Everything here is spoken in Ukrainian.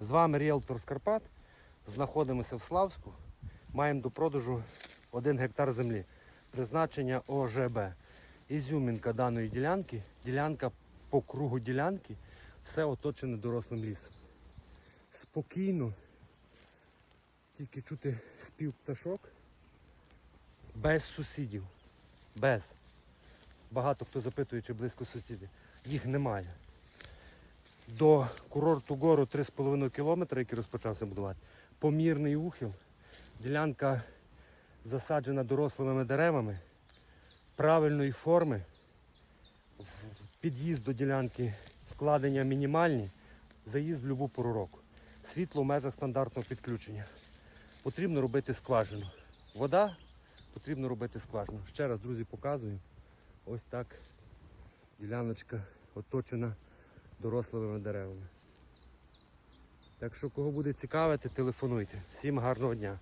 З вами Ріелтор з Карпат. Знаходимося в Славську. Маємо до продажу 1 гектар землі. Призначення ОЖБ. Ізюмінка даної ділянки. Ділянка по кругу ділянки. Все оточене дорослим лісом. Спокійно. Тільки чути спів пташок. Без сусідів. Без. Багато хто запитує, чи близько сусіди. Їх немає. До курорту гору 3,5 кілометри, який розпочався будувати. Помірний ухил. Ділянка засаджена дорослими деревами правильної форми. Під'їзд до ділянки вкладення мінімальні. Заїзд в будь-яку пору року. Світло в межах стандартного підключення. Потрібно робити скважину. Вода потрібно робити скважину. Ще раз, друзі, показую. Ось так діляночка оточена дорослими деревами. Так що, кого буде цікавити, телефонуйте. Всім гарного дня.